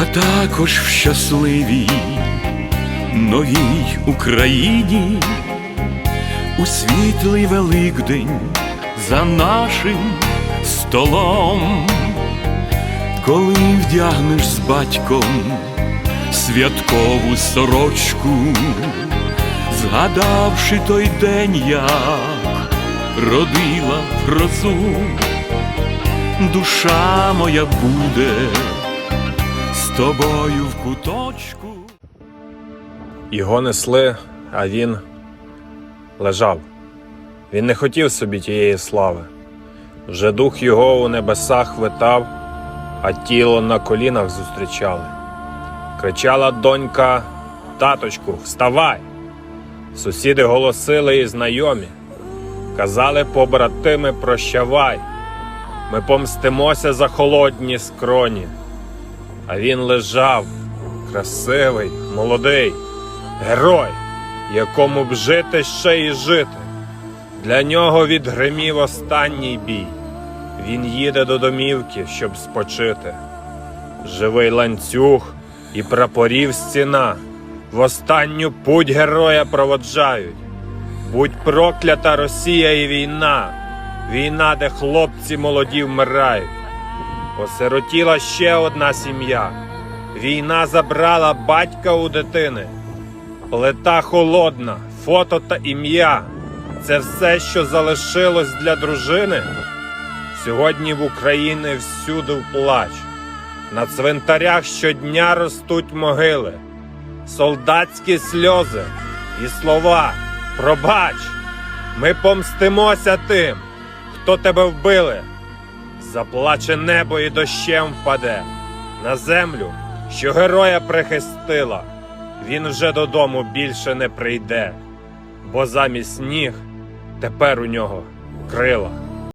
а також в щасливій новій Україні, у світлий Великдень за нашим столом, коли вдягнеш з батьком святкову сорочку, згадавши той день, як родила грозу, душа моя буде тобою в куточку. Його несли, а він лежав. Він не хотів собі тієї слави. Вже дух його у небесах витав, а тіло на колінах зустрічали. Кричала донька, таточку, вставай! Сусіди голосили і знайомі. Казали побратими, прощавай. Ми помстимося за холодні скроні. А він лежав, красивий, молодий, герой, якому б жити ще й жити. Для нього відгримів останній бій. Він їде до домівки, щоб спочити. Живий ланцюг і прапорів стіна в останню путь героя проводжають. Будь проклята Росія і війна, війна, де хлопці молоді вмирають. Осиротіла ще одна сім'я. Війна забрала батька у дитини. Плита холодна, фото та ім'я. Це все, що залишилось для дружини. Сьогодні в Україні всюди плач. На цвинтарях щодня ростуть могили, солдатські сльози і слова. Пробач, ми помстимося тим, хто тебе вбили. Заплаче небо і дощем впаде на землю, що героя прихистила. Він вже додому більше не прийде, бо замість ніг тепер у нього крила.